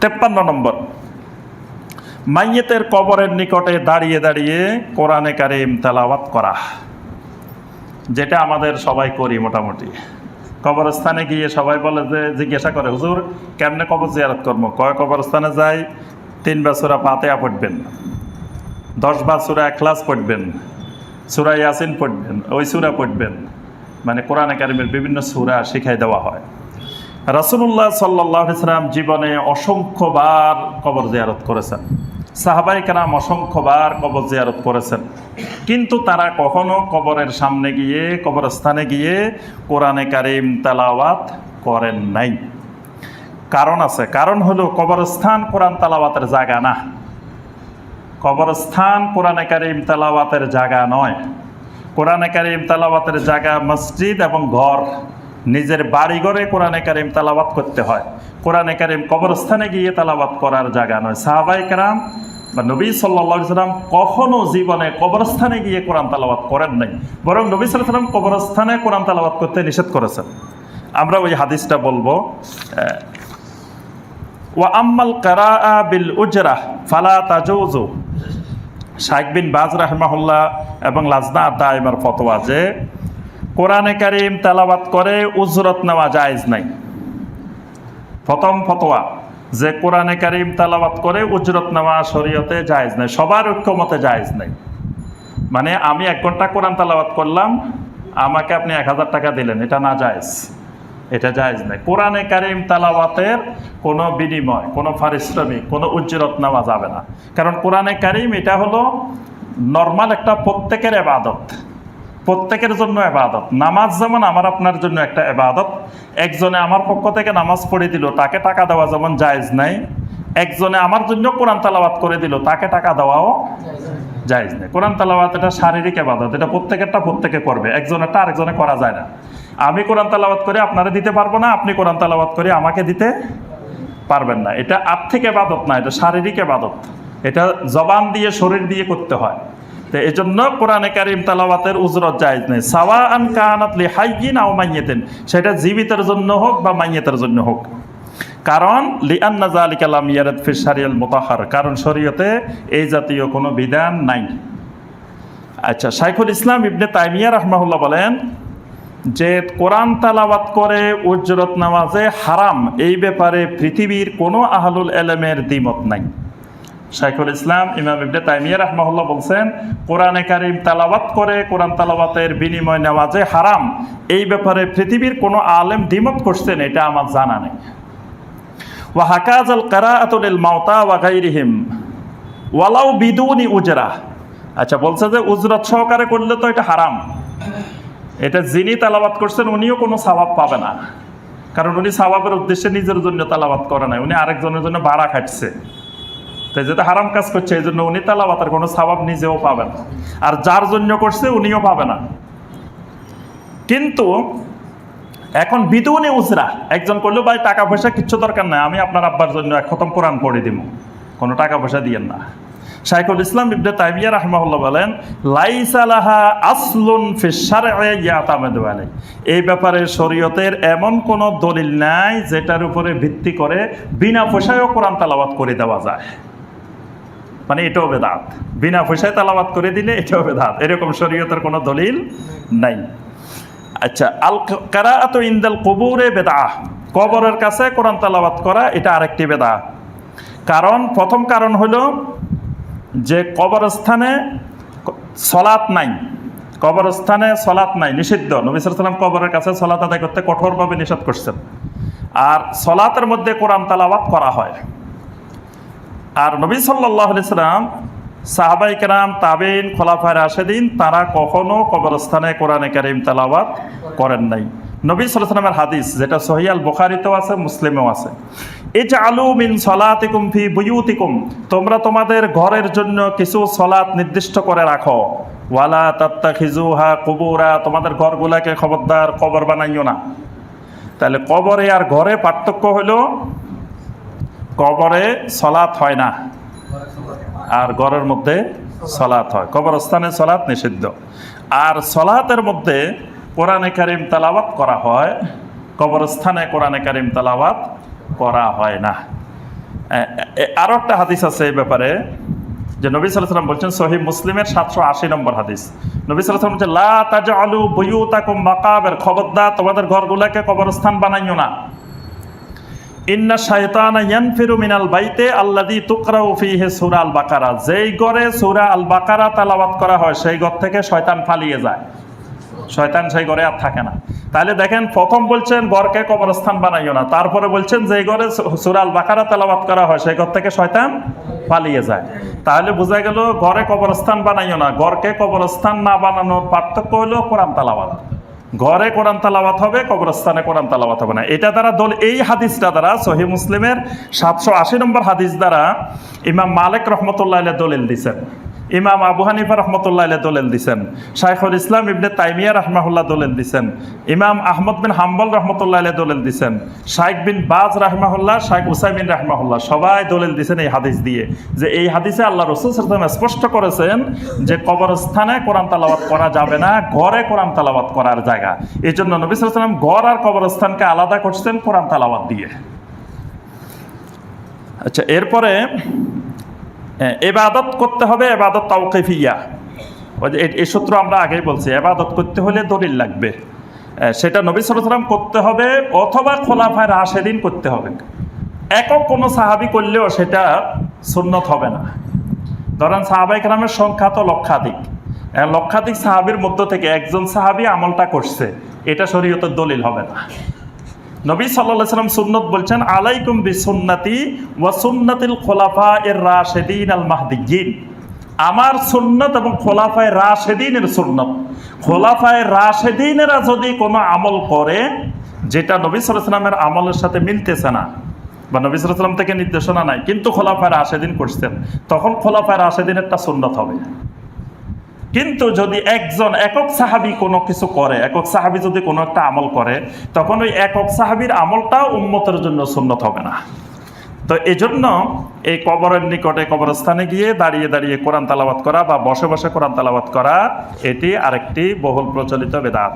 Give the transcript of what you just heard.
তেপ্পান্ন নম্বর। মাইয়েতের কবরের নিকটে দাঁড়িয়ে দাঁড়িয়ে কোরআনে কারিম তেলাওয়াত করা, যেটা আমাদের সবাই করি মোটামুটি। কবরস্থানে গিয়ে সবাই বলে যে, জিজ্ঞাসা করে, হুজুর, কেমনে কবর জিয়ারত করব? কয়, কবরস্থানে যাই, তিন বছরা পাতেয়া পড়বেন, দশ বার সুরা ক্লাস পড়বেন, সুরা ইয়াসিন পড়বেন, ওই সুরা পড়বেন। মানে কোরআনে কারিমের বিভিন্ন সুরা শিখাই দেওয়া হয়। রাসুল্লাহ সাল্লাহ ইসলাম জীবনে অসংখ্যবার কবর জিয়ারত করেছেন। সাহাবাই কারাম অসংখ্যবার কবর জিয়ারত করেছেন। কিন্তু তারা কখনো কবরের সামনে গিয়ে, কবরস্থানে গিয়ে কোরআনে কারিম তালাওয়াত করেন নাই। কারণ আছে, কারণ হলো কবরস্থান কোরআন তালাওয়াতের জায়গা না। কবরস্থান কোরআনে কারিম তালাওয়াতের জায়গা নয়। কোরআনে কারিম তালাওয়াতের জায়গা মসজিদ এবং ঘর। নিজের বাড়িঘরে কোরআনে কারিম তালাওয়াত করতে হয়। কোরআনে কারিম কবরস্থানে গিয়ে তালাওয়াত করার জায়গা নয়। সাহাবাই কারাম বা নবী সাল্লা সাল্লাম কখনো জীবনে কবরস্থানে গিয়ে কোরআন তালাওয়াত করেন নাই। বরং নবী সাল্লাহ সাল্লাম কবরস্থানে কোরআন তালাওয়াত করতে নিষেধ করেছেন। আমরা ওই হাদিসটা বলব ওয়া আম্মাল কারা বিল উজরা ফালা তাজুজু শাইখ বিন বাজ রাহমাহুল্লাহ এবং লাজনা দাইমার ফতোয়া যে কোরআনে কারিম তেলাবাত করে উজরত নেওয়া জায়েজ নাই। প্রথম ফতোয়া, যে কোরআনে কারিম তেলাবাত করে উজরত নেওয়া শরীয়তে জায়েজ নাই, সবার ঐক্যমতে জায়েজ নাই। মানে আমি এক ঘণ্টা কোরআন তেলাবাত করলাম, আমাকে আপনি এক হাজার টাকা দিলেন, এটা না জায়েজ, এটা জায়েজ নাই। কোরআনে কারিম তালাওয়াতের কোনো বিনিময়, কোনো পারিশ্রমিক, কোনো উজ্জরত নেওয়া যাবে না। কারণ কোরআনে কারিম এটা হলো নর্মাল একটা প্রত্যেকের এবাদত প্রত্যেকের জন্য এবাদত। নামাজ যেমন আমার আপনার জন্য একটা এবাদত, একজনে আমার পক্ষ থেকে নামাজ পড়ে দিল, তাকে টাকা দেওয়া যেমন জায়েজ নাই। একজনে আমার জন্য কোরআন তালাওয়াত করে দিল, তাকে টাকা দেওয়াও জায়েজ নেই। কোরআন তালাওয়াত এটা শারীরিক এবাদত, এটা প্রত্যেকেরটা প্রত্যেকে করবে, একজনেরটা আরেকজনে করা যায় না। আমি কোরআন তালাওয়াত করে আপনারা দিতে পারব না, আপনি কোরআন তালাওয়াত করে আমাকে দিতে পারবেন না। এটা আর্থিক এবাদত না, এটা শারীরিক এবাদত। এটা জবান দিয়ে, শরীর দিয়ে করতে হয়। এই জন্য কোরআনে কারিম তালাওয়াতের উজরত জায়েজ নেই। সাওয়া আন কাহানাত লি হাইয়িন আও মাইয়েতেন সেটা জীবিতের জন্য হোক বা মাইয়েতের জন্য হোক। কারণ লিআন্না জালিকা লাম ইয়ারাদ ফি শারিয়াল মুতাহহার কারণ শরীয়তে এই জাতীয় কোনো বিধান নাই। আচ্ছা শাইখুল ইসলাম ইবনে তাইমিয়া রাহমাহুল্লাহ বলেন যে কোরআন তালাবাত করে উজ্জরত নামাজে হারাম। এই ব্যাপারে পৃথিবীর কোনো আহলুল এলেমের দ্বিমত নাই। শাইখুল ইসলাম, ইমাম ইবনে তাইমিয়া রাহমাহুল্লাহ বলছেন, কোরআনে কারিম তালাবাত করে, কোরআন তালাবাতের বিনিময় নেওয়া যে হারাম, এই ব্যাপারে পৃথিবীর কোনো আলেম দ্বিমত করছেন এটা আমার জানা নেই। ওয়া হাকাজাল কারাআতুল মাওতা ওয়া গাইরিহিম, ওয়ালাউ বিদুনি উজরা। আচ্ছা বলছে যে উজরত সহকারে করলে তো এটা হারাম। এটা যিনি তালাবাত করছেন, উনিও কোনো সাবাব পাবে না। কারণ উনি সাবাবের উদ্দেশ্যে নিজের জন্য তালাবাত করে নাই, উনি আরেকজনের জন্য ভাড়া খাটছে তাই যেটা হারাম কাজ করছে, এই জন্য উনি তালাবাতের কোনো সাবাব নিজেও পাবে না। আর যার জন্য করছে, উনিও পাবে না। কিন্তু এখন বিদুনি উজরা, একজন করল ভাই টাকা পয়সা কিচ্ছু দরকার নাই, আমি আপনার আব্বার জন্য এক খতম কোরআন পড়ে দিব। কোনো টাকা পয়সা দিয়েন না। শাইখুল ইসলাম ইবনে তাইমিয়া রাহমাহুল্লাহ বলেন লাইসালাহা আসলুন ফিসারে এই ব্যাপারে শরীয়তের এমন কোনো দলিল নাই, যেটার উপরে ভিত্তি করে বিনা পয়সায়ও কোরআন তালাবাত করে দেওয়া যায়। মানে এটাও বেদাত। বিনা পয়সায় তালাবাত করে দিলে এটাও বেদাত। এরকম শরীয়তের কোনো দলিল নাই। আচ্ছা আল কারাআতু ইন্দাল কবুরে বেদা কবরের কাছে কোরআন তালাবাত করা, এটা আরেকটি বেদা কারণ, প্রথম কারণ হলো যে কবরস্থানে সলাৎ নাই। কবরস্থানে সলাৎ নাই, নিষিদ্ধ। নবী সাল্লাম কবরের কাছে সলাৎ আদায় করতে কঠোরভাবে নিষেধ করছেন। আর সলাতের মধ্যে কোরআন তালাবাত করা হয়। আর নবী সাল্লাহ সাল্লাম সাহাবাই কেরাম তাবিন খোলাফায় রাশেদিন, তারা কখনো কবরস্থানে কোরআনে কারিম তালাবাত করেন নাই। নবী সাল্লামের হাদিস, যেটা সহিয়াল বুখারিতেও আছে, মুসলিমেও আছে। এই যে আলু মিন সলাতিকুম ফি বুয়ুতিকুম, তোমরা তোমাদের ঘরের জন্য কিছু সলাত নির্দিষ্ট করে রাখো। ওয়ালা তাত্তা খিজুহা কুবুরা, তোমাদের ঘরগুলাকে খবরদার কবর বানাইও না। তাহলে কবরে আর ঘরে পার্থক্য হলো কবরে সলাৎ হয় না। আর ঘরের মধ্যে সলাৎ হয়। কবরস্থানে সলাৎ নিষিদ্ধ। আর সলাতের মধ্যে কোরআনে কারিম তালাবাত করা হয়। কবরস্থানে কোরআনে কারিম তালাবাত করা হয় না। আরও একটা হাদিস আছে এই ব্যাপারে যে নবী সাল্লাম বলছেন সহি মুসলিমের সাতশো আশি নম্বর হাদিস। নবী সাল্লাম বলছেন, লা তাজা আলু বইউতাকুম মাকাবের খবরদার, তোমাদের ঘরগুলোকে কবরস্থান বানাইও না। ইন্না শায়তানা ইয়ানফিরু মিনাল বাইতে আল্লাযী তুকরাউ ফীহি সূরা আল বাকারা যেই ঘরে সূরা আল বাকারা তেলাওয়াত করা হয়, সেই ঘর থেকে শয়তান পালিয়ে যায়। শয়তান সেই ঘরে আর থাকে না। তাহলে দেখেন, প্রথম বলছেন ঘরকে কবরস্থান বানাইও না। তারপরে বলছেন যে ঘরে সূরা আল বাকারা তেলাওয়াত করা হয়, সেই ঘর থেকে শয়তান পালিয়ে যায়। তাহলে বোঝা গেল ঘরে কবরস্থান বানাইও না। ঘরকে কবরস্থান না বানানোর পার্থক্য হলো কোরআন তালাওয়াত। ঘরে কোরআন তালাওয়াত হবে, কবরস্থানে কোরআন তালাওয়াত হবে না। এটা দ্বারা দল, এই হাদিসটা দ্বারা, সহি মুসলিমের সাতশো আশি নম্বর হাদিস দ্বারা ইমাম মালিক রহমতুল্লাহ দলিল দিছেন। ইমাম আবু হানিফা রহমতুল্লাহ দলিল দিছেন। শাইখুল ইসলাম ইবনে তাইমিয়া রহমাহুল্লাহ দলিল দিছেন। ইমাম আহমদ বিন হাম্বল রহমতুল্লাহ দলিল দিছেন। শাইখ বিন বাজ রাহমাহুল্লাহ, শাইখ উসাইমিন রাহমাহুল্লাহ সবাই দলিল দিছেন এই হাদিস দিয়ে যে এই হাদিসে আল্লাহ রসুল সাল্লাল্লাহু স্পষ্ট করেছেন যে কবরস্থানে কোরআন তালাওয়াত করা যাবে না, ঘরে কোরআন তালাওয়াত করার জায়গা। এই জন্য নবী আলাইহি ঘর আর কবরস্থানকে আলাদা করছেন কোরআন তালাওয়াত দিয়ে। আচ্ছা এরপরে এবাদত করতে হবে, এবাদত তাওকিফিয়া। এই সূত্র আমরা আগেই বলছি, এবাদত করতে হলে দলিল লাগবে। সেটা নবী সালাম করতে হবে, অথবা খোলাফায় রাশেদিন করতে হবে। একক কোনো সাহাবি করলেও সেটা সুন্নত হবে না। ধরেন সাহাবাই গ্রামের সংখ্যা তো লক্ষাধিক। লক্ষাধিক সাহাবির মধ্য থেকে একজন সাহাবি আমলটা করছে, এটা শরীয়তের দলিল হবে না। নবী সাল্লাহ সাল্লাম সুন্নত বলছেন, আলাইকুম বি সুন্নতি ওয়া সুন্নাতিল খোলাফা এর রাশেদিন আল মাহদিগিন আমার সুন্নত এবং খোলাফায় রাশেদিনের সুন্নত। খোলাফায় রাশেদিনেরা যদি কোনো আমল করে, যেটা নবী সাল্লামের আমলের সাথে মিলতেছে না, বা নবী সাল্লাম থেকে নির্দেশনা নাই, কিন্তু খোলাফায় রাশেদিন করছেন, তখন খোলাফায় রাশেদিনেরটা সুন্নত হবে। কিন্তু যদি একজন একক সাহাবি কোনো কিছু করে, একক সাহাবি যদি কোনো একটা আমল করে, তখন ওই একক সাহাবির আমলটাও উন্মতের জন্য সুন্নত হবে না। তো এই জন্য এই কবরের নিকটে কবরস্থানে গিয়ে দাঁড়িয়ে দাঁড়িয়ে কোরআন তালাবাত করা বা বসে বসে কোরআন তালাবাত করা, এটি আরেকটি বহুল প্রচলিত বেদাত।